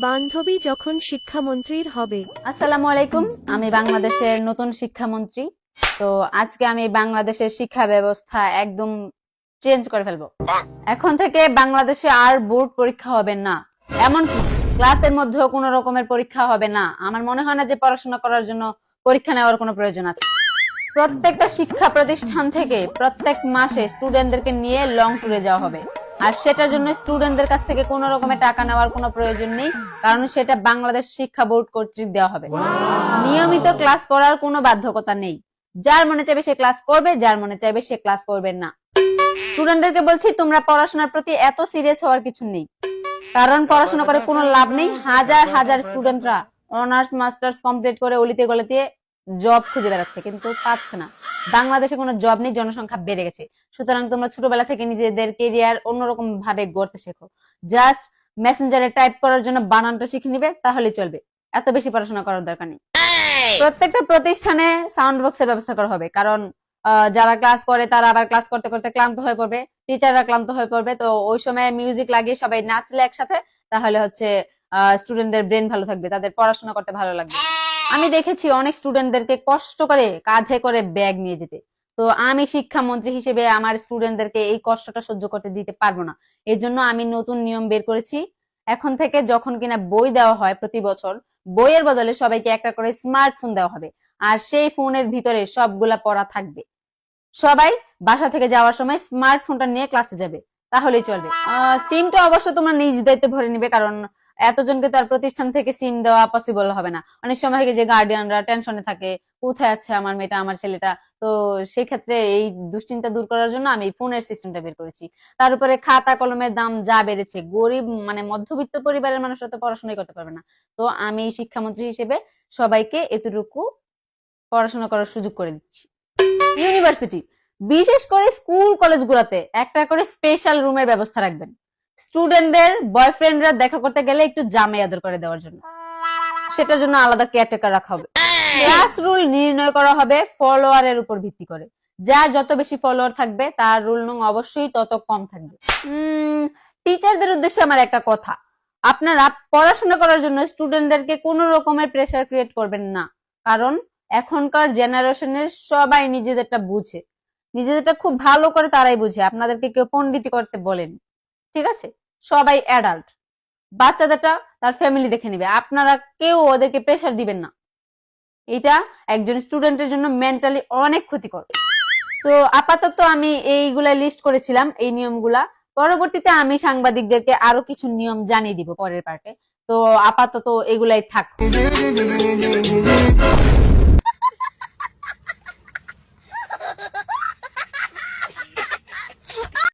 বান্ধবী যখন শিক্ষামন্ত্রীর হবে। আসসালামু আলাইকুম, আমি বাংলাদেশের নতুন শিক্ষামন্ত্রী। তো আজকে আমি বাংলাদেশের শিক্ষা ব্যবস্থা একদম চেঞ্জ করে ফেলব। এখন থেকে বাংলাদেশে আর বোর্ড পরীক্ষা হবে না। এমনকি ক্লাসের মধ্যেও কোনো রকমের পরীক্ষা হবে না। আমার মনে হয় না যে পড়াশোনা করার জন্য পরীক্ষা নেওয়ার কোনো প্রয়োজন আছে। প্রত্যেকটা শিক্ষা প্রতিষ্ঠান থেকে প্রত্যেক মাসে স্টুডেন্টদেরকে নিয়ে লং ট্যুরে যাওয়া হবে। আর সেটার জন্য স্টুডেন্টদের কাছ থেকে কোনো রকমের টাকা নেওয়ার কোনো প্রয়োজন নেই, কারণ সেটা বাংলাদেশ শিক্ষা বোর্ড কর্তৃক দেওয়া হবে। নিয়মিত ক্লাস করার কোনো বাধ্যকতা নেই। যার মনে চাইবে সে ক্লাস করবে, যার মনে চাইবে সে ক্লাস করবে না। স্টুডেন্টদেরকে বলছি, তোমরা পড়াশোনার প্রতি এত সিরিয়াস হওয়ার কিছু নেই। কারণ পড়াশোনা করে কোনো লাভ নেই। হাজার হাজার স্টুডেন্টরা অনার্স মাস্টার্স কমপ্লিট করে অলিতে গলিতে জব খুঁজে বেড়াচ্ছে, কিন্তু পাচ্ছে না। বাংলাদেশে কোনো জব নেই জনসংখ্যা বেড়ে গেছে। সুতরাং তোমরা ছোটবেলা থেকে নিজেদের কেরিয়ার অন্যরকম ভাবে গড়তে শেখো। জাস্ট মেসেঞ্জারে টাইপ করার জন্য বানানটা শিখে নিবে তাহলে চলবে। এত বেশি পড়াশোনা করার দরকার নেই। প্রত্যেকটা প্রতিষ্ঠানে সাউন্ড বক্সের ব্যবস্থা করা হবে। কারণ যারা ক্লাস করে তারা আবার ক্লাস করতে করতে ক্লান্ত হয়ে পড়বে। টিচাররা ক্লান্ত হয়ে পড়বে। তো ওই সময় মিউজিক লাগিয়ে সবাই নাচলে একসাথে তাহলে হচ্ছে স্টুডেন্টদের ব্রেন ভালো থাকবে তাদের পড়াশোনা করতে ভালো লাগবে। আমি দেখেছি অনেক স্টুডেন্টদেরকে কষ্ট করে কাঁধে করে ব্যাগ নিয়ে যেতে। তো আমি শিক্ষামন্ত্রী হিসেবে আমার স্টুডেন্টদেরকে এই কষ্টটা সহ্য করতে দিতে পারব না। এর জন্য আমি নতুন নিয়ম বের করেছি। এখন থেকে যখন কিনা বই দেওয়া হয় প্রতি বছর, বইয়ের বদলে সবাইকে একটা করে স্মার্টফোন দেওয়া হবে। আর সেই ফোনের ভিতরে সবগুলা পড়া থাকবে। সবাই বাসা থেকে যাওয়ার সময় স্মার্টফোনটা নিয়ে ক্লাসে যাবে। তাহলেই চলবে। সিমটা অবশ্য তোমরা নিজ দায়িত্বে ভরে নিবে, কারণ এতজনকে তার প্রতিষ্ঠান থেকে সিম দেওয়া পসিবল হবে না। অনেক সময় যে গার্ডিয়ানরা টেনশনে থাকে, কোথায় আছে আমার মেয়েটা, আমার ছেলেটা? তো সেই ক্ষেত্রে এই দুশ্চিন্তা দূর করার জন্য আমি ফোনের সিস্টেমটা বের করেছি। তার উপরে খাতা কলমের দাম যা বেড়েছে, গরিব মানে মধ্যবিত্ত পরিবারের মানুষরা তো পড়াশোনাই করতে পারবে না। তো আমি শিক্ষামন্ত্রী হিসেবে সবাইকে এতটুকু পড়াশোনা করার সুযোগ করে দিচ্ছি। ইউনিভার্সিটি বিশেষ করে স্কুল কলেজগুলোতে একটা করে স্পেশাল রুমের ব্যবস্থা রাখবেন। স্টুডেন্টদের বয়ফ্রেন্ডরা দেখা করতে গেলে একটু জামে আদর করে দেওয়ার জন্য। সেটার জন্য আলাদা কেয়ারটেকার রাখা হবে। ক্লাস রুল নির্ণয় করা হবে ফলোয়ারের উপর ভিত্তি করে। যার যত বেশি ফলোয়ার থাকবে, তার রুল নং অবশ্যই তত কম থাকবে। টিচারদের উদ্দেশ্যে আমার একটা কথা। আপনারা পড়াশোনা করার জন্য স্টুডেন্টদেরকে কোনো রকমের প্রেসার ক্রিয়েট করবেন না। কারণ এখনকার জেনারেশনের সবাই নিজেদেরটা বুঝে। নিজেদেরটা খুব ভালো করে তারাই বুঝে। আপনাদেরকে কেউ পণ্ডিতি করতে বলেন। ঠিক আছে? সবাই অ্যাডাল্ট বাচ্চাদেরটা তার ফ্যামিলি দেখে নিবে। আপনারা কেউ ওদেরকে প্রেশার দিবেন না। এটা একজন স্টুডেন্টের জন্য মেন্টালি অনেক ক্ষতিকর। তো আপাতত আমি এইগুলা লিস্ট করেছিলাম, এই নিয়মগুলা। পরবর্তীতে আমি সাংবাদিকদেরকে আরও কিছু নিয়ম জানিয়ে দিব পরের পার্টে তো আপাতত এগুলাই থাক।